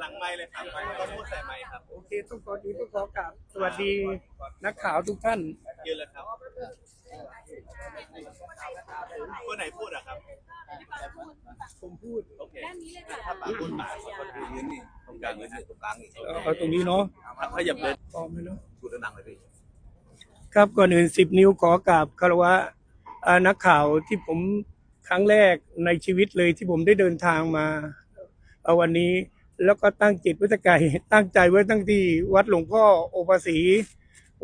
หลังไม่เลยครับต้องพูดใส่ไม่ครับโอเคทุกคนดีทุกขอกราบสวัสดีนักข่าวทุกท่านยืนเลยครับคนไหนพูดอะครับผมพูดโอเคถ้าปากพูดปากคนอื่นยืนนี่ตรงกลางเลยตรงกลางนี่เอาเอาตรงนี้เนาะถ้าหยับเลยพร้อมไหมเนาะพูดดังเลยพี่ ครับก่อนอื่นสิบนิ้วขอกราบคารวะนักข่าวที่ผมครั้งแรกในชีวิตเลยที่ผมได้เดินทางมาเอาวันนี้แล้วก็ตั้งจิตวิจไกตั้งใจไว้ตั้งที่วัดหลวงพ่อโอภาสี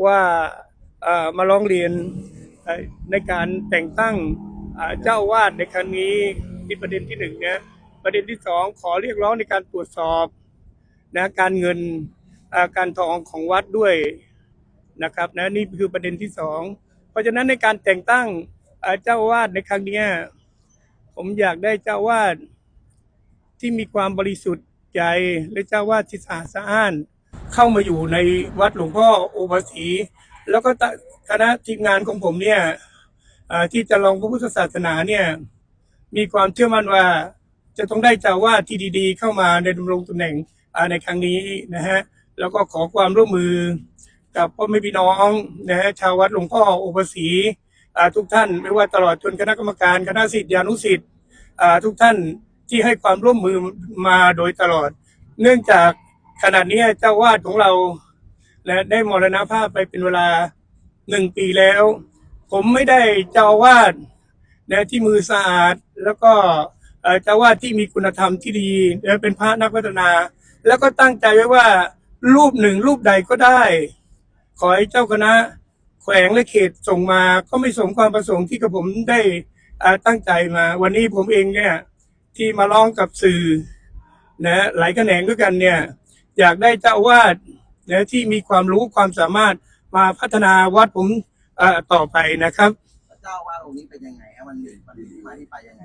ว่าอ่อมาร้องเรียนในการแต่งตั้งเจ้าวาดในครั้งนี้ที่ประเด็นที่หนึ่งเนี่ยประเด็นที่สองขอเรียกร้องในการตรวจสอบนะการเงินการทองของวัดด้วย นะครับนะนี่คือประเด็นที่สองเพราะฉะนั้นในการแต่งตั้งเจ้าวาดในครั้งนี้ผมอยากได้เจ้าวาดที่มีความบริสุทธิ์ใจและเจ้าวาดที่สะอาดสะอ้าน เข้ามาอยู่ในวัดหลวงพ่อโอภาสีแล้วก็คณะทีมงานของผมเนี่ยที่จะลองพระพุทธศาสนาเนี่ยมีความเชื่อมั่นว่าจะต้องได้เจ้าวาดที่ดี ๆ เข้ามาในดำรงตำแหน่งในครั้งนี้นะฮะแล้วก็ขอความร่วมมือ กับพ่อแม่พี่น้องนะฮะชาววัดหลวงพ่อโอภาสีทุกท่านไม่ว่าตลอดจนคณะกรรมการคณะสิทธิานุสิทธิ์ทุกท่านที่ให้ความร่วมมือมาโดยตลอด เนื่องจากขณะนี้เจ้าวาดของเราและได้มรณภาพไปเป็นเวลาหนึ่งปีแล้ว ผมไม่ได้เจ้าวาดนะที่มือสะอาด แล้วก็เจ้าวาดที่มีคุณธรรมที่ดีและเป็นพระนักพัฒนา แล้วก็ตั้งใจไว้ว่ารูปหนึ่งรูปใดก็ได้ ขอให้เจ้าคณะแขวงและเขตส่งมาก็ไม่สมความประสงค์ที่กระผมได้ตั้งใจมา วันนี้ผมเองเนี่ยที่มาร้องกับสื่อนะหลายแขนงด้วยกันเนี่ยอยากได้เจ้าวาดนะที่มีความรู้ความสามารถมาพัฒนาวัดผมต่อไปนะครับ เจ้าว่าองค์นี้เป็นยังไงมันมีมันมีที่มาที่ไปยังไง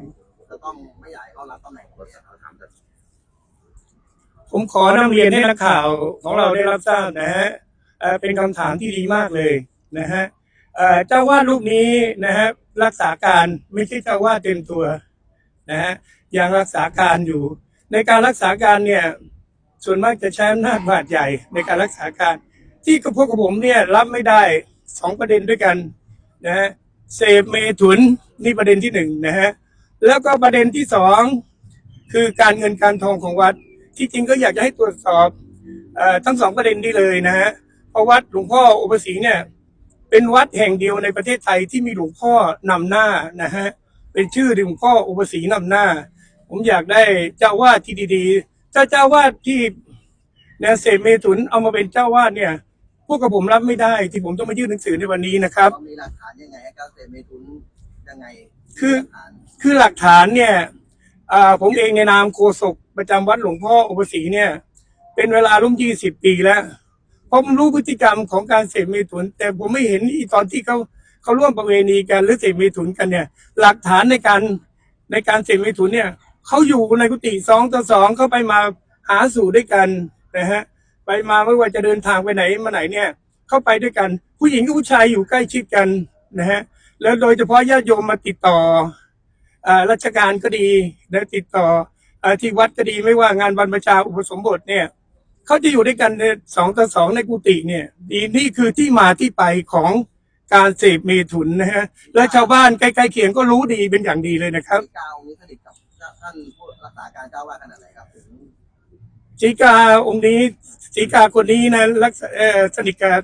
จะต้องไม่อยากให้เขารับตำแหน่งคนเขาทำผมขอนำเรียนให้นักข่าวของเราได้รับทราบนะฮะ เป็นคำถามที่ดีมากเลยนะฮะเจ้าวาดรูปนี้นะฮะรักษาการไม่ใช่เจ้าวาดเต็มตัวนะฮะยังรักษาการอยู่ ในการรักษาการเนี่ยส่วนมากจะใช้อำนาจบาดใหญ่ในการรักษาการ ที่กับพวกผมเนี่ยรับไม่ได้สองประเด็นด้วยกันนะฮะเสพเมถุนนี่ประเด็นที่หนึ่งนะฮะแล้วก็ประเด็นที่สองคือการเงินการทองของวัด ที่จริงก็อยากจะให้ตรวจสอบอทั้งสองประเด็นนี้เลยนะฮะ ราะวัดหลวงพ่ออุปสีเนี่ย เป็นวัดแห่งเดียวในประเทศไทยที่มีหลวงพ่อนำหน้านะฮะเป็นชื่อหลวงพ่ออุปสีนำหน้า ผมอยากได้เจ้าวาดที่ดีๆถ้าเจ้าวาดที่นะเสพเมถุนเอามาเป็นเจ้าวาดเนี่ยพวกกับผมรับไม่ได้ที่ผมต้องมายื่นหนังสือในวันนี้นะครับเขามีหลักฐานยังไงให้การเสพเมทุนยังไงคือหลักฐานคือหลักฐานเนี่ยอ่าผมเองในนามโฆษกประจำวัดหลวงพ่ออุปสีเนี่ย เป็นเวลาร่วมยี่สิบปีแล้ว ผมรู้พฤติกรรมของการเสพเมถุน แต่ผมไม่เห็นอีตอนที่เขาเขาร่วมประเวณีกันหรือเสพเมถุนกันเนี่ย หลักฐานในการในการเสพเมถุนเนี่ยเขาอยู่ในกุฏิสองต่อสองเขาไปมาหาสู่ด้วยกันนะฮะไปมาไม่ว่าจะเดินทางไปไหนมาไหนเนี่ย เข้าไปด้วยกัน ผู้หญิงกับผู้ชายอยู่ใกล้ชิดกันนะฮะแล้วโดยเฉพาะญาติโยมมาติดต่ออ่าราชการก็ดีและติดต่ออที่วัดก็ดีไม่ว่างานบรรพชาอุปสมบทเนี่ย เขาจะอยู่ด้วยกันในสองต่อสองในกุฏิเนี่ยดีนี่คือที่มาที่ไปของการเสพเมถุนนะฮะ และชาวบ้านใกล้ๆเคียงก็รู้ดีเป็นอย่างดีเลยนะครับ ที่กาวนี้สนิทกับท่านผู้รักษาการเจ้าว่าขนาดไหนครับถึงสีกาองค์นี้สีกาคนนี้นะรักษาเอ่อสนิทกับ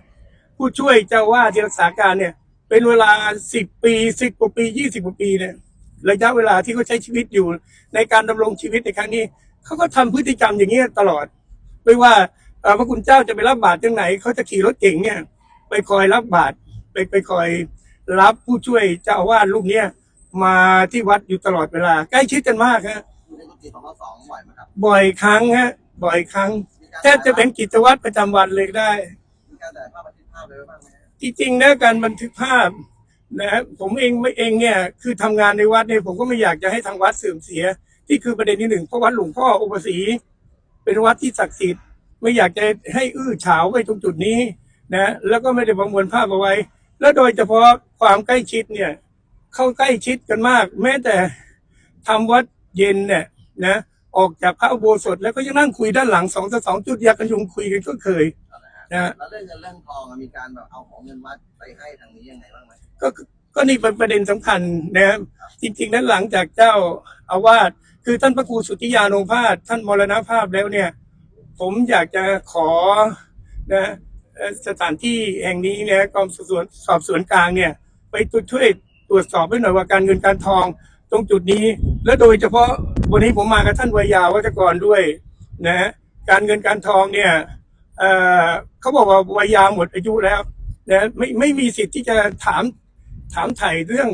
ผู้ช่วยเจ้าว่าที่รักษาการเนี่ย เป็นเวลาสิบปีสิบกว่าปียี่สิบกว่าปีเนี่ยระยะเวลาที่เขาใช้ชีวิตอยู่ในการดำรงชีวิตในครั้งนี้เขาก็ทำพฤติกรรมอย่างนี้ยตลอด ไม่ว่าเอ่อพระคุณเจ้าจะไปรับบาตรที่ไหนเขาจะขี่รถเก่งเนี่ย ไปคอยรับบาตรไปไปคอยรับผู้ช่วยเจ้าอาวาสรูปเนี้ยมาที่วัดอยู่ตลอดเวลา ใกล้ชิดกันมากฮะอยู่ในกุฏิของเราสองบ่อยไหมครับบ่อยครั้งฮะ บ่อยครั้งมีการแทบจะเป็นกิจวัตรประจำวันเลยได้มีการถ่ายภาพบันทึกภาพเลยบ้างไหมฮะจริงๆนะการบันทึกภาพนะผมเองไม่เองเนี่ย คือทำงานในวัดเนี่ยผมก็ไม่อยากจะให้ทางวัดเสื่อมเสีย ที่คือประเด็นที่หนึ่งเพราะวัดหลวงพ่ออุปสี เป็นวัดที่ศักดิ์สิทธิ์ไม่อยากจะให้อื้อฉาวไปตรงจุดนี้นะแล้วก็ไม่ได้ประมวลภาพเอาไว้ และโดยเฉพาะความใกล้ชิดเนี่ย เข้าใกล้ชิดกันมาก แม้แต่ทำวัดเย็นเนี่ยนะออกจากพระอุโบสถแล้วก็ยังนั่งคุยด้านหลังสองต่อสองจุดยากันยุงคุยกันก็เคยนะฮะแล้วเรื่องเงินเรื่องทองอะมีการแบบเอาของเงินวัดไปให้ทางนี้ยังไงบ้างไหมก็ก็นี่เป็นประเด็นสำคัญนะครับจริงๆนั้นหลังจากเจ้าอาวาส คือท่านพระครูสุทธิยานุภาสท่านมรณภาพแล้วเนี่ย ผมอยากจะขอนะสถานที่แห่งนี้เนี่ยกองสอบสวนสอบสวนกลางเนี่ย ไปช่วยตรวจสอบให้หน่อยว่าการเงินการทองตรงจุดนี้ และโดยเฉพาะวันนี้ผมมากับท่านวิยาวัจกรด้วยนะการเงินการทองเนี่ยเเขาบอกว่าวัยยาหมดอายุแล้วนะไม่ไม่มีสิทธิ์ที่จะถามถามไถ่เรื่อง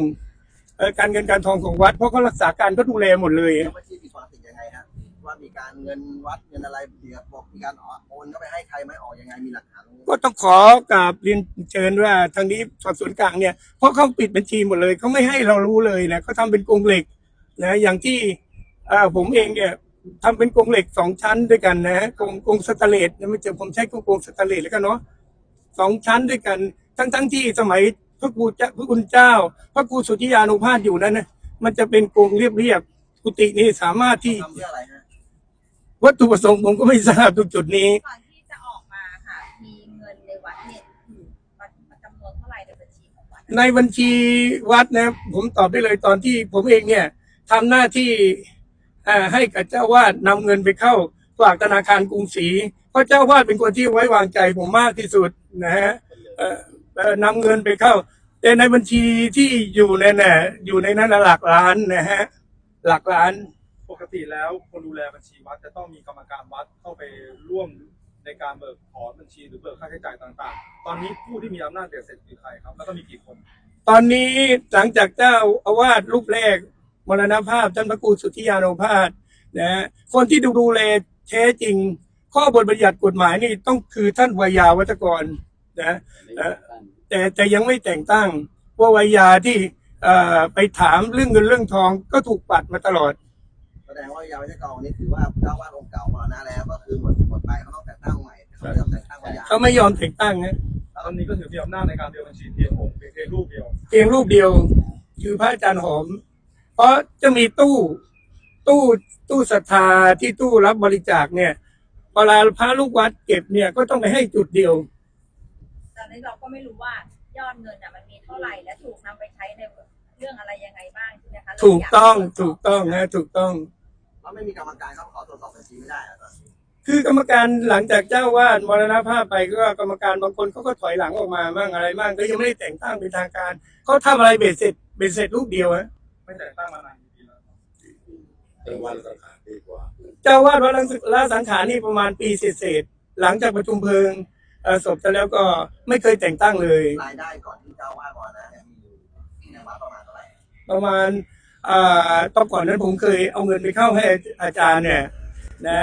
การเงินการทองของวัด เพราะเขารักษาการก็ดูแลหมดเลยแล้วบัญชีมีความผิดยังไงฮะว่ามีการเงินวัดเงินอะไรเดี๋ยวบอกมีการโอนเข้าไปให้ใครไหมออกยังไงมีหลักฐานตรงนี้ก็ต้องขอกราบเรียนเชิญว่าทางนี้สอบสวนกลางเนี่ยเพราะเขาปิดบัญชีหมดเลยเขาไม่ให้เรารู้เลยนะเขาทำเป็นกรงเหล็กนะอย่างที่เอ่อผมเองเนี่ยทำเป็นกรงเหล็กสองชั้นด้วยกันนะกรงกรงสแตนเลสนะไม่เจอผมใช้กรงกรงสแตนเลสแล้วกันเนาะสองชั้นด้วยกัน ทั้งทั้งที่สมัย พระครูเจ้าพระคุณเจ้า พระครูสุทธิยานุภาสอยู่นั้นนะมันจะเป็นกรงเรียบๆกุฏินี้สามารถที่ ทำเพื่ออะไรฮะวัตถุประสงค์ผมก็ไม่ทราบตรงจุดนี้ ก่อนที่จะออกมาค่ะ มีเงินในวัดเนี่ยอยู่จำนวนเท่าไหร่ในบัญชีของวัดในบัญชีวัดนะผมตอบได้เลยตอนที่ผมเองเนี่ยทำหน้าที่เอ่อให้กับเจ้าวาดนำเงินไปเข้าฝากธนาคารกรุงศรีเพราะเจ้าวาดเป็นคนที่ไว้วางใจผมมากที่สุดนะฮะเอ่อเอ่อ นำเงินไปเข้า แต่ในบัญชีที่อยู่ในน่ะอยู่ในนั้นน่ะหลักล้านนะฮะหลักล้าน ปกติแล้วคนดูแลบัญชีวัดจะต้องมีกรรมการวัดเข้าไปร่วมในการเบิกถอนบัญชีหรือเบิกค่าใช้จ่ายต่างๆ ตอนนี้ผู้ที่มีอำนาจเบ็ดเสร็จคือใครครับ แล้วก็มีกี่คน ตอนนี้หลังจากเจ้าอาวาสรูปแรกมรณภาพท่านพระครูสุทธิยานุภาสนะฮะคนที่ดูดูแลแท้จริง ข้อบทบัญญัติกฎหมายนี่ต้องคือท่านวายาวัจกร นะเอ่อแต่แต่ยังไม่แต่งตั้งว่าวายาที่เอ่อไปถามเรื่องเงินเรื่องทองก็ถูกปัดมาตลอดแสดงว่ายาวิชกองนี้ถือว่าเจ้าวาดองค์เก่ามรณะแล้วก็คือหมดหมดไปเขาต้องแต่งตั้งใหม่เขาไม่ต้องแต่งตั้งวิญญาณเขาไม่ยอมแต่งตั้งนะตอนนี้ก็ถือมีอำนาจในการเดินบัญชีเพียงองค์เพียงรูปเดียวเพียงรูปเดียวคือพระอาจารย์หอม เพราะจะมีตู้ตู้ตู้ศรัทธาที่ตู้รับบริจาคเนี่ยเวลาพระลูกวัดเก็บเนี่ยก็ต้องไปให้จุดเดียว ตอนนี้เราก็ไม่รู้ว่ายอดเงินอะมันมีเท่าไหร่และถูกนำไปใช้ในเรื่องอะไรยังไงบ้างใช่ไหมคะเราถูกต้องยาถูกต้องนะถูกต้องแล้วไม่มีกรรมการเขาขอตรวจสอบบัญชีไม่ได้เหรอตอนนี้คือกรรมการหลังจากเจ้าวาดมรณภาพไปก็กรรมการบางคนเขาก็ถอยหลังออกมามั่งอะไรมั่งก็ยังไม่ได้แต่งตั้งเป็นทางการเขาทำอะไรเบ็ดเสร็จเบ็ดเสร็จรูปเดียวฮะไม่แต่งตั้งมานานกี่ปีแล้วแต่วันสังขารดีกว่า เจ้าวาดวัดละสังขารนี่ประมาณปีเศษๆหลังจากประชุมเพลิงเอ่อ ศพจะแล้วก็ไม่เคยแต่งตั้งเลย รายได้ก่อนที่เจ้าวาดมรณะเนี่ยมีในวัดประมาณเท่าไหร่ประมาณอ่าตอนก่อนนั้นผมเคยเอาเงินไปเข้าให้อาจารย์เนี่ยนะ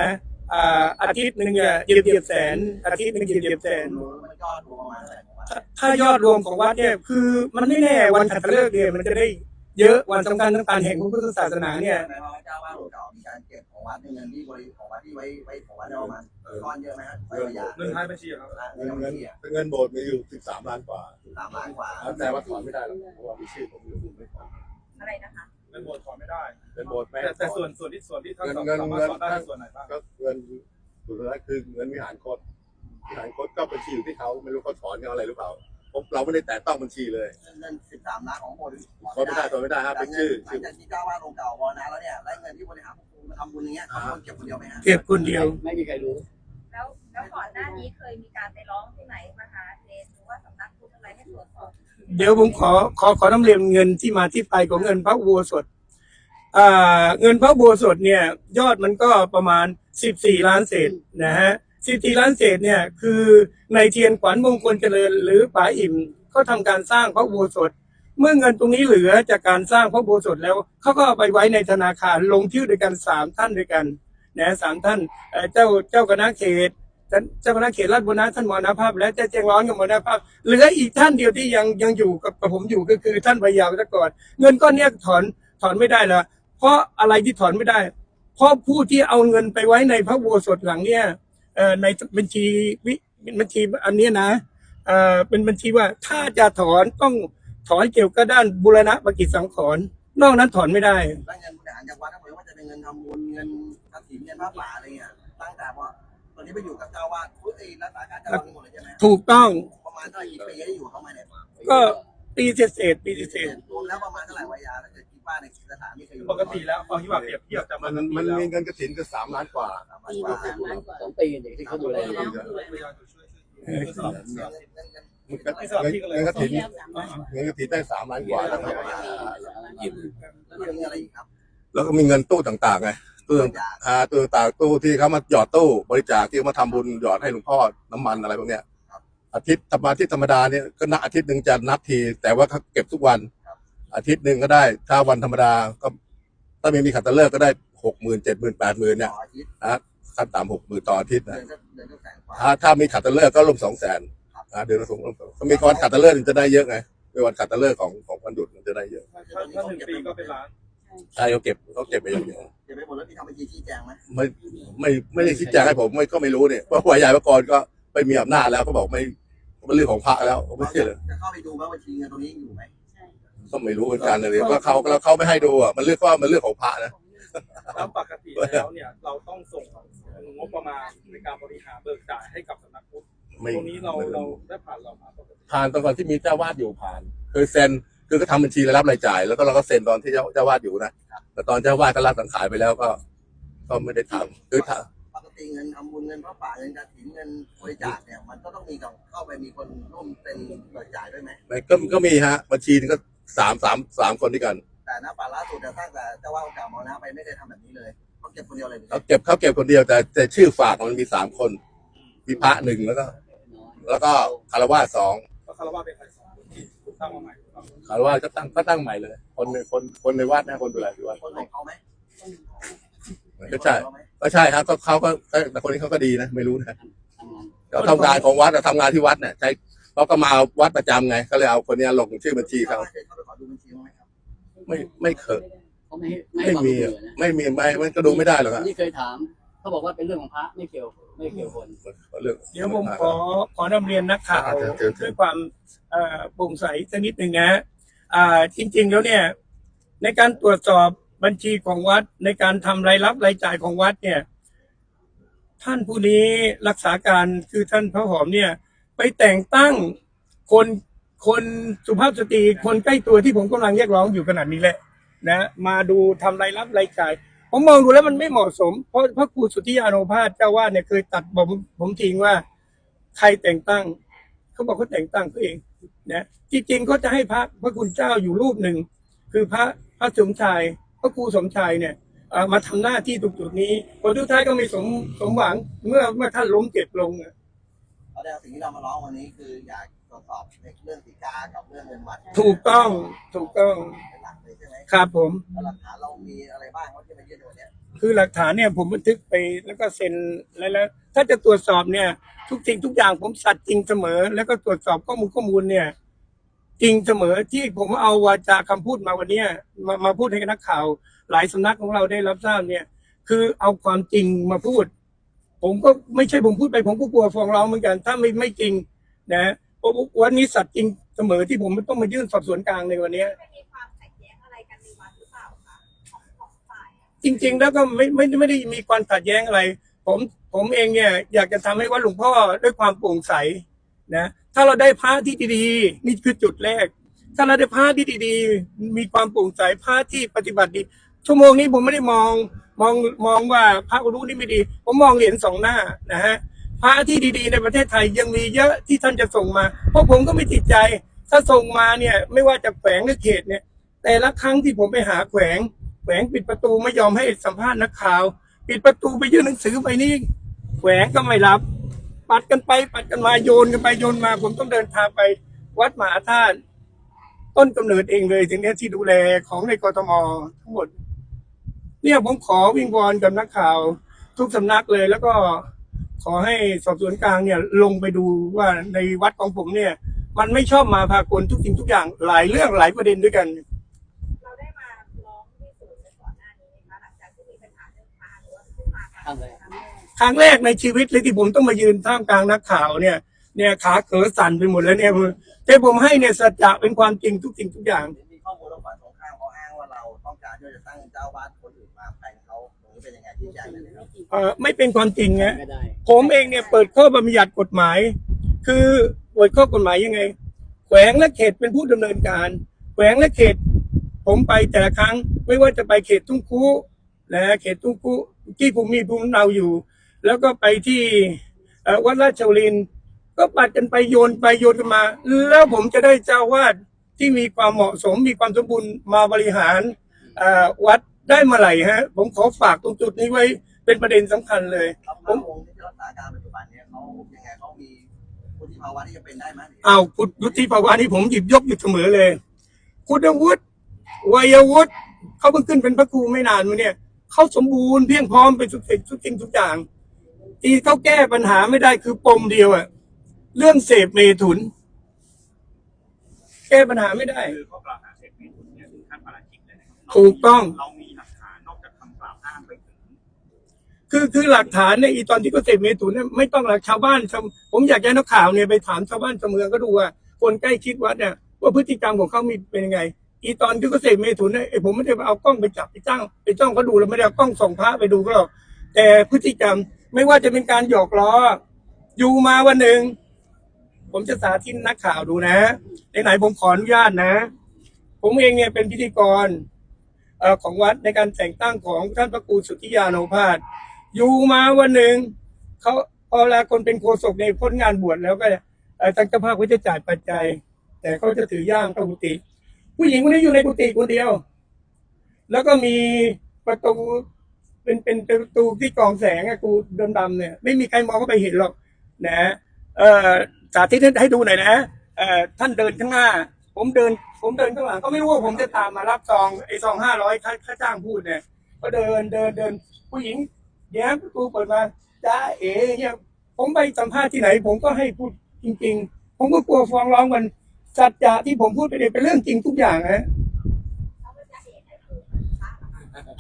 อ่าอาทิตย์หนึ่งเนี่ยเหยียบเหยียบแสน อาทิตย์หนึ่งเหยียบเหยียบแสนรู้มันยอดรวมประมาณเท่าไหร่ของวัดถ้าถ้ายอดรวมของวัดเนี่ยคือมันไม่แน่วันขัตฤกษ์เนี่ยมันจะได้ เยอะวันสำคัญต่างๆแห่งพระพุทธศาสนาเนี่ยแปลว่าเจ้าวาดองค์เก่ามีการเก็บของวัดในเงินที่บริของวัดที่ไว้ไว้ของวัดได้ประมาณก้อนเยอะไหมครับไว้ระยะเงินท้ายบัญชีอะครับเงินเงินที่อะเงินโบสถ์มีอยู่ 13 ล้านกว่า สามล้านกว่าแต่ว่าถอนไม่ได้หรอกเพราะว่ามีชื่อผมอยู่ไม่ถอนอะไรนะคะ เงินโบสถ์ถอนไม่ได้ เงินโบสถ์ไม่แต่แต่ส่วนส่วนที่ส่วนที่ท่านเงินสาเงินมารถเงินถอนได้ส่วนไหนบ้างก็เงินสุดท้ายคือเงินวิหารคดวิหารคดก็บัญชีอยู่ที่เขาไม่รู้เขาถอนกันอะไรหรือเปล่า ผมเราไม่ได้แตะต้องบัญชีเลยเงินสิบสามล้านของโบสถ์ถอนไม่ได้ถอนไม่ได้ครับเป็นชื่อหลัชื่งอจากที่เจ้าวาดองค์เก่ามรณะแล้วเนี่ยและเงินที่บริหารมาทำบุญอย่างเงี้ยเขาคนเก็บคนเดียวไหมฮะเก็บคนเดียวไม่มีใครรู้ แล้วแล้วก่อนหน้านี้เคยมีการไปร้องที่ไหนมหาเทรหรือว่าสำนักพุทธอะไรให้ตรวจสอบเดี๋ยวผมขอขอขอนำเรียนเงินที่มาที่ไปของเงินพระอุโบสถอ่าเงินพระอุโบสถเนี่ย ยอดมันก็ประมาณ 14 ล้านเศษนะฮะ 14ล้านเศษเนี่ยคือในเทียนขวัญมงคลเจริญ หรือป๋าอิ่มเขาทำการสร้างพระอุโบสถ เมื่อเงินตรงนี้เหลือจากการสร้างพระอุโบสถแล้วเขาก็เอาไปไว้ในธนาคารลงชื่อด้วยกันสามท่านด้วยกันนะสามท่านเจ้าเจ้าคณะเขตเจ้าคณะเขตราชบุรณะท่านมรณภาพ และเจ้าเจียงร้อนกับมรณภาพเหลืออีกท่านเดียวที่ยังยังอยู่กับกับผมอยู่ก็คือท่านพยาวัจกรเงินก้อนนี้ถอนถอนไม่ได้ล้วเพราะอะไรที่ถอนไม่ได้ เพราะผู้ที่เอาเงินไปไว้ในพระโบสถหลังเนี้ย ในบัญชีวิบัญชีอันเนี้ยนะเอ่อเป็นบัญชีว่าถ้าจะถอนต้องถอนเกี่ยวกับด้านบูรณะปกิจสังขรณ์นอกนั้นถอนไม่ได้แล้วเงินบริหารจากวัดก็เหมือนว่าจะเป็นเงินทำบุญเงินทรัพย์สินเงินพระป่าอะไรเงี้ยตั้งแต่ว่าตอนนี้ไปอยู่กับเจ้าวาดพุทธเองรักษาการเจ้าวาดทั้งหมดเลยใช่ไหมถูกต้องประมาณเท่าไหร่กี่ปีที่อยู่เข้ามาเนี่ยก็ปีเศษๆปีเศษรวมแล้วประมาณเท่าไหร่วายาถ้าเกิดคิดว่าในสถานที่เคยอยู่ปกติแล้วเอาที่ว่าเปรียบเทียบจากมันปกติมันแล้วมีเงินกระถินก็สามล้านกว่า ปีละสามล้านกว่าสองปีเนี่ยที่เขาดูแลอยู่ไม่สลับที่กันเงินเงินมันก็ไม่สลับที่กันเลยเงินกระถินๆอ่าเงินกระถินได้สามล้านกว่าแล้วแล้วมันมีอะไรอีกครับแล้วก็มีเงินตู้ต่างๆไงตู้ต่างๆอ่าตู้ต่างๆตู้ที่เขามาหยอดตู้บริจาคที่เขามาทำบุญหยอดให้หลวงพ่อน้ำมันอะไรพวกเนี้ยอาทิตย์ธรรมาทิตย์ธรรมดาเนี่ยก็นับอาทิตย์หนึ่งจะนับที แต่ว่าเขาเก็บทุกวัน อาทิตย์หนึ่งก็ได้ ถ้าวันธรรมดาก็ถ้าไม่มีขัตฤกษ์ก็ได้หกหมื่นเจ็ดหมื่นแปดหมื่นเนี่ยต่ออาทิตย์นะขั้นต่ำหกหมื่นต่ออาทิตย์เดือนะนก็เดือนก็แสนกว่าถ้าถ้ามีขัตฤกษ์ก็รวมสองแสนอ่าเดือนละสองถ้ามีวันขัตฤกษ์มันจะได้เยอะไงเป็นวันขัตฤกษ์ของของวันหยุดมันจะได้เยอะถ้าถ้าหนึ่งปีก็เป็นล้านใช่เขาเก็บเขาเก็บไปอย่างเดียว เดี๋ยวไปหมดแล้วมีทำบัญชีชี้แจงไหมไม่ไม่ไม่ได้ชี้แจงให้ผมไม่ก็ไม่รู้เนี่ยเพราะว่าใหญ่ประกรก็ไม่มีอำนาจแล้วก็บอกไม่เป็นเรื่องของพระแล้วไม่ใช่เลยจะเข้าไปดูว่าบัญชีเงินตรงนี้อยู่ไหม ก็ไม่รู้เหมือนกันเลยว่าเขาแล้วเขาไม่ให้ดูอะมันเรื่องว่ามันเรื่องของพระนะแล้วปกติแล้วเนี่ย เราต้องส่งงบประมาณในการบริหารเบิกจ่ายให้กับสำนักพุทธไม่ตรงนี้เราเราได้ผ่านเรามาปกติผ่านตอนก่อนที่มีเจ้าวาดอยู่ผ่านคือเซ็นคือก็ทำบัญชีรายรับรายจ่าย แล้วก็เราก็เซ็นตอนที่เจ้าเจ้าวาดอยู่นะแต่ตอนเจ้าวาดก็รับสังขารไปแล้วก็ ก็ไม่ได้ทำคือถ้าปกติเงินทำบุญเงินพระป่าเงินกฐินเงินบริจาคเนี่ยมันก็ต้องมีกับเข้าไปมีคนร่วมเป็นเบิกจ่ายด้วยไหมมันก็ก็มีฮะบัญชีนึงก็ สามสามสามคนด้วยกัน แต่ณป่าล่าสุดเนี่ยตั้งแต่เจ้าว่าเก่ามรณะไปไม่เคยทำแบบนี้เลยเขาเก็บคนเดียวเลยเขาเก็บเขาเก็บคนเดียวแต่แต่ชื่อฝากมันมีสามคนมีพระหนึ่งแล้วก็ แล้วก็คารวะสองก็คารวะเป็นใครสองตั้งมาใหม่ครับคารวะก็ตั้งก็ตั้งใหม่เลย คนในคนคนในวัดนะคนดูแลที่วัดคนของเขาไหมก็ใช่เขาไหมก็ใช่ครับก็เขาก็แต่คนนี้เขาก็ดีนะไม่รู้นะเขาทำงานของวัดอะทำงานที่วัดเนี่ยใช้ เขาก็มาวัดประจำไงก็เลยเอาคนเนี้ยลงชื่อบัญชีเขาเคยเข้าไปขอดูบัญชีบ้างไหมครับไม่ไม่เคย เขาไม่ให้ไม่ไม่ให้ความมีร่วอะมมือนะไม่มีไม่มันก็ดูไม่ได้หรอกฮะนี่เคยถาม เขาบอกว่าเป็นเรื่องของพระไม่เกี่ยวไม่เกี่ยวคน เรื่อง เดี๋ยวผมขอขอนำเรียนนักข่าวอ่าเชิญเชิญเชิญ ด้วยความเอ่อโปร่งใสสักนิดหนึ่งนะอ่าจริง ๆ แล้วเนี่ย ในการตรวจสอบบัญชีของวัด ในการทำรายรับรายจ่ายของวัดเนี่ย ท่านผู้นี้รักษาการคือท่านพระหอมเนี่ย ไปแต่งตั้งคนคนสุภาพสตรีคนใกล้ตัวที่ผมกำลังเรียกร้องอยู่ขนาดนี้แหละนะมาดูทำรายรับรายจ่ายผมมองดูแล้วมันไม่เหมาะสม เพราะพระครูสุทธิยาโนภาสเจ้าวาดเนี่ยเคยตัดผมผมทิ้งว่าใครแต่งตั้ง เขาบอกเขาแต่งตั้งเขาเองนะจริงๆเขาจะให้พระพระคุณเจ้าอยู่รูปหนึ่ง คือพระพระสมชาย พระครูสมชายเนี่ยมาทำหน้าที่ตรงจุดนี้ผลทุกท้ายก็ไม่สมสมหวังเมื่อเมื่อท่านล้มเจ็บลงอะ เพราะฉะนั้นสิ่งที่เรามาร้องวันนี้คืออยากตรวจสอบในเรื่องสีกากับเรื่องเงินวัดถูกต้องถูกต้องเป็นหลักเลยใช่ไหมครับผม แล้วหลักฐานเรามีอะไรบ้างว่าที่มายื่นในวันเนี้ยคือหลักฐานเนี่ยผมบันทึกไปแล้วก็เซ็นแล้วแล้วถ้าจะตรวจสอบเนี่ย ทุกสิ่งทุกอย่างผมสัตย์จริงเสมอ แล้วก็ตรวจสอบข้อมูลข้อมูลเนี่ย จริงเสมอที่ผมเอาวาจาคำพูดมาวันเนี้ยมามาพูดให้กับนักข่าว หลายสำนักของเราได้รับทราบเนี่ย คือเอาความจริงมาพูด ผมก็ไม่ใช่ผมพูดไปผมก็กลัวฟ้องร้องเหมือนกัน ถ้าไม่ไม่จริงนะเพราะวันนี้สัตย์จริงเสมอที่ผมต้องมายื่นสอบสวนกลางในวันนี้มีความขัดแย้งอะไรกันในวัดหรือเปล่าคะของของฝ่ายจริง ๆ แล้วก็ไม่ไม่ไม่ได้มีความขัดแย้งอะไร ผมผมเองเนี่ยอยากจะทำให้วัดหลวงพ่อด้วยความโปร่งใสนะถ้าเราได้พระที่ดีๆนี่คือจุดแรก ถ้าเราได้พระที่ดีๆ มีความโปร่งใสพระที่ปฏิบัติดีชั่วโมงนี้ผมไม่ได้มอง มองมองว่าพระรู้นี่ไม่ดี ผมมองเหรียญสองหน้านะฮะพระที่ดีๆ ในประเทศไทยยังมีเยอะที่ท่านจะส่งมา เพราะผมก็ไม่ติดใจ ถ้าส่งมาเนี่ยไม่ว่าจะแฝงหรือเขตเนี่ย แต่ละครั้งที่ผมไปหาแขวง แขวงปิดประตูไม่ยอมให้สัมภาษณ์นักข่าว ปิดประตูไปยื่นหนังสือไปนี่แขวงก็ไม่รับ ปัดกันไปปัดกันมาโยนกันไปโยนมา ผมต้องเดินทางไปวัดมหาธาตุต้นกำเนิดเองเลยถึงเนี้ยที่ดูแลของในกรทมทั้งหมด เนี่ยผมขอวิงวอนกับนักข่าว ทุกสำนักเลย แล้วก็ขอให้สอบสวนกลางเนี่ยลงไปดูว่าในวัดของผมเนี่ย มันไม่ชอบมาพากลทุกสิ่งทุกอย่างหลายเรื่องหลายประเด็นด้วยกัน เราได้มาร้องที่ศูนย์ในก่อนหน้านี้ไหมคะหลังจากที่มีปัญหาเรื่องพาหรือว่าเพิ่งมาครั้งแรกครั้งแรกในชีวิตเลยที่ผมต้องมายืนท่ามกลางนักข่าวเนี่ย เนี่ยขาเขอสั่นไปหมดแล้วเนี่ยแต่ผมให้เนี่ยสัจจะเป็นความจริงทุกสิ่งทุกอย่าง มีข้อมูลว่าฝ่ายตรงข้ามเขาอ้างว่าเราต้องการที่จะตั้งเจ้าวาดคนอื่นมาแทน เขาตรงนี้เป็นยังไงที่แจ้งเลยครับเออไม่เป็นความจริงนะไม่ได้ผมเองเนี่ยเปิดข้อบรรยัติกฎหมาย คือเปิดข้อกฎหมายยังไง แขวงและเขตเป็นผู้ดำเนินการ แขวงและเขต ผมไปแต่ละครั้ง ไม่ว่าจะไปเขตทุ่งคูนะเขตทุ่งคูที่ผมมีภูมิลำเนาอยู่ แล้วก็ไปที่เอ่อวัดราชวรินทร์ก็ปัดกันไปโยนไปโยนกันมา แล้วผมจะได้เจ้าวาดที่มีความเหมาะสมมีความสมบูรณ์มาบริหารเอ่อวัด ได้เมื่อไหร่ฮะ ผมขอฝากตรงจุดนี้ไว้เป็นประเด็นสำคัญเลยครับพระองค์ที่รักษาการปัจจุบันเนี่ยเขายังไงเขามีวุฒิภาวะที่จะเป็นได้ไหมเอาคุณวุฒิภาวะนี่ผมหยิบยกอยู่เสมอเลย คุณวุฒิวัยวุฒิเขาเพิ่งขึ้นเป็นพระครูไม่นานมาเนี่ยเขาสมบูรณ์เพียงพร้อมไปทุกสิ่งทุกสิ่งทุกอย่าง ที่เขาแก้ปัญหาไม่ได้คือปมเดียวอะเรื่องเสพเมถุน แก้ปัญหาไม่ได้ คือข้อกล่าวหาเสพเมถุนเนี่ยถึงขั้นประหลัดขิกเลยนะครับถูกต้อง เรา คือคือหลักฐานเนี่ยอีตอนที่เขาเสพเมถุนเนี่ยไม่ต้องหลักชาวบ้านชาวผมอยากให้นักข่าวเนี่ยไปถามชาวบ้านชาวเมืองก็ดูว่าคนใกล้ชิดวัดเนี่ยว่าพฤติกรรมของเขามีเป็นยังไง อีตอนที่เขาเสพเมถุนเนี่ยไอ้ผมไม่ได้เอากล้องไปจับไปจ้างไปจ้องเขาดูแล้วไม่ได้เอากล้องส่องพระไปดูก็หรอกแต่พฤติกรรมไม่ว่าจะเป็นการหยอกล้อ อยู่มาวันหนึ่งผมจะสาธิตนักข่าวดูนะไหนๆผมขออนุญาตนะ ผมเองเนี่ยเป็นพิธีกรของวัดในการแต่งตั้งของท่านพระครูสุทธิยาโนภาส อยู่มาวันหนึ่งเขาพอเวลาคนเป็นโฆษกในพ้นงานบวชแล้วก็อ่อทางเจ้าภาพเขาจะจ่ายปัจจัย แต่เขาจะถือย่างเข้ากุฏิผู้หญิงคนนี้อยู่ในกุฏิคนเดียว แล้วก็มีประตูเป็นเป็นประตูที่กองแสงอะกูดำๆเนี่ย ไม่มีใครมองเข้าไปเห็นหรอก นะเออสาธิตให้ดูหน่อยนะเออท่านเดินข้างหน้า ผมเดิน ผมเดินข้างหลังก็ไม่รู้ว่าผมจะตามมารับซองไอ้ซองห้าร้อยค่าค่าจ้างพูดเนี่ย ก็เดินเดินเดินผู้หญิง แย้มประตูเปิดมาจ้าเอ๋เนี่ยผมไปสัมภาษณ์ที่ไหน ผมก็ให้พูดจริง ๆ ผมก็กลัวฟ้องร้องกันสัจจะที่ผมพูดไปเนี่ยเป็นเรื่องจริงทุกอย่างนะ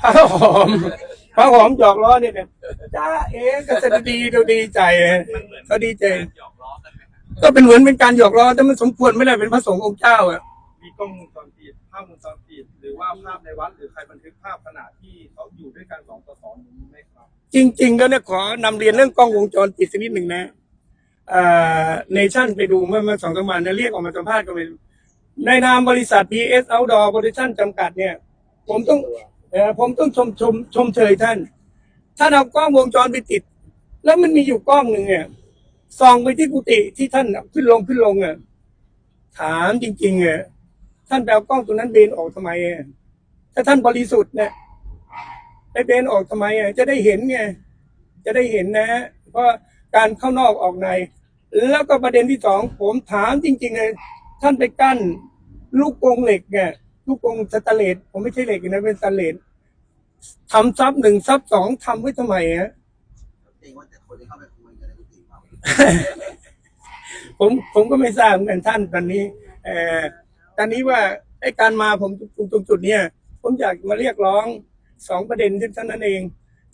พระหอมพระหอมหยอกล้อเนี่ยเนี่ยจ้าเอ๋ก็จะดีดูดีใจก็ดีใจหยอกล้อกันไหมครับก็เป็นเหมือนเป็นการหยอกล้อแต่มันสมควรไม่ได้เป็นพระสงฆ์องค์เจ้าอะมีกล้องวงจรปิดภาพวงจรปิดหรือว่าภาพในวัดหรือใครบันทึกภาพขณะที่เขาอยู่ด้วยกันสองต่อสองอย่างนี้ไหมครับ จริง ๆ แล้วเนี่ยขอนำเรียนเรื่องกล้องวงจรปิดสักนิดหนึ่งนะเอ่อนชั่นไปดูเมื่อเมื่อสองสามวันนะเรียกออกมาสัมภาษณ์ก็ไปในนามบริษัท PS Outdoor Production จำกัดเนี่ย ผมต้องเออผมต้องชมชมชมเชยท่าน ท่านเอากล้องวงจรไปติด แล้วมันมีอยู่กล้องหนึ่งเนี่ยส่องไปที่กุฏิที่ท่านขึ้นลงขึ้นลงอะถามจริงๆอะท่านไปเอากล้องตัวนั้นเบนออกทำไมอะถ้าท่านบริสุทธิ์เนี่ย ไปเบนออกทำไมอะจะได้เห็นไงจะได้เห็นนะเพราะการเข้านอกออกใน แล้วก็ประเด็นที่สองผมถามจริงๆเลยท่านไปกั้น ลูกกรงเหล็กเนี่ยลูกกรงสแตนเลสผมไม่ใช่เหล็กนะเป็นสแตนเลสทำซับหนึ่งซับสองทำไว้ทำไมฮะจริงว่าแต่คนที่เข้าไปคุยกันในกุฏิเราผมผมก็ไม่ทราบเหมือนกันท่านตอนนี้เอ่อตอนนี้ว่าไอ้การมาผมตรงตรงจุดเนี้ยผมอยากมาเรียกร้อง สองประเด็นที่ท่านนั้นเอง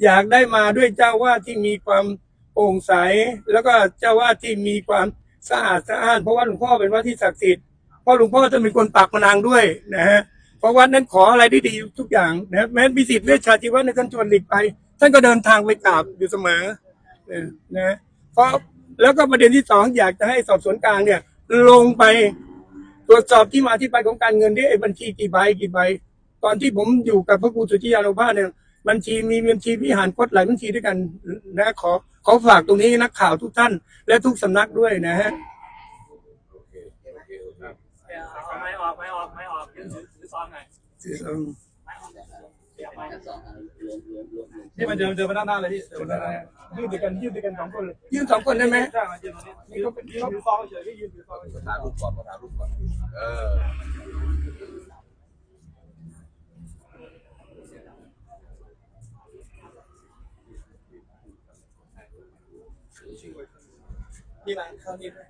อยากได้มาด้วยเจ้าว่าที่มีความโปร่งใส แล้วก็เจ้าว่าที่มีความสะอาดสะอ้านเพราะว่าหลวงพ่อเป็นว่าที่ศักดิ์สิทธิ์เพราะหลวงพ่อจะเป็นคนปากมานางด้วยนะฮะเพราะวัดนั้นขออะไรได้ดีทุกอย่างนะแม้มีสิทธิ์เวชชาชีวะในท่านชวนหลีกไป ท่านก็เดินทางไปกราบอยู่เสมอเออนะเพราะแล้วก็ประเด็นที่สองอยากจะให้สอบสวนกลางเนี่ย ลงไปตรวจสอบที่มาที่ไปของการเงินที่ไอ้บัญชีกี่ใบกี่ใบ ตอนที่ผมอยู่กับพระครูสุทธิยาโลภาสเนี่ยบัญชีมีบัญชีวิหารพจน์หลายบัญชีด้วยกันนะขอขอฝากตรงนี้นักข่าวทุกท่าน และทุกสำนักด้วยนะฮะเอาไม่ออกไม่ออกไม่ออกยืนถือซองหน่อยเดี๋ยวไปซองรวมรวมรวมที่มันเดินเดินไปด้านหน้าเลยพี่เดินไปด้านหน้ายืดด้วยกันยืดด้วยกันสองคนเลยยืดสองคนได้ไหมใช่มายืนตรงนี้นี่ก็เป็นยืนถือซองเฉยๆยืนถือซองเฉยถ่ายรูปก่อนถ่ายรูปก่อนเออ ๆนี่นะข้างนี้นะ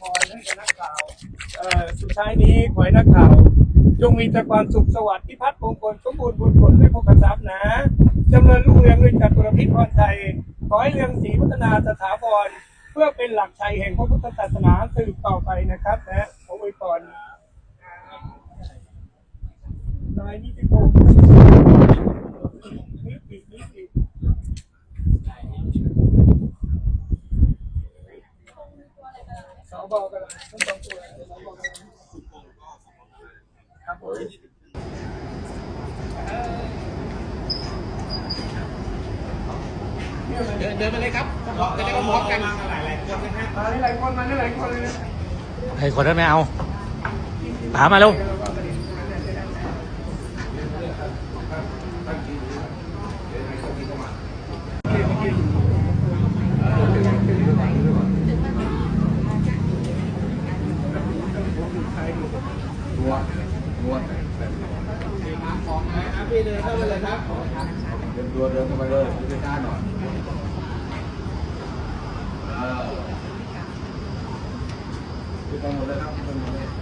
ผ กับนักข่าวเอ่อสุดท้ายนี้ขอให้นักข่าว จง มีแต่ความสุขสวัสดิ์พิพัฒน์มงคลสมบูรณ์บุญผลด้วยพกทรัพย์นะจำเริญรุ่งเรืองด้วยจักรพิษพรชัยขอให้เรืองศรีพัฒนาสถาพรเพื่อเป็นหลักชัยแห่งพระพุทธศาสนาสืบต่อไปนะครับนะผมอวยพรนายนิติพงศ์นิตินิติสบกันละทั้งสองตัวสบกันครับผม เดินมาเลยครับจะได้มาพร้อมกัน มาหลายคนมาหลายคนเลยนะ ใครคนนั้นไม่เอาถามมาเร็วตัวเดินเข้าไปเลยไม่ได้หน่อยเออขึ้นไปเลยครับขึ้นไปหม ดเลย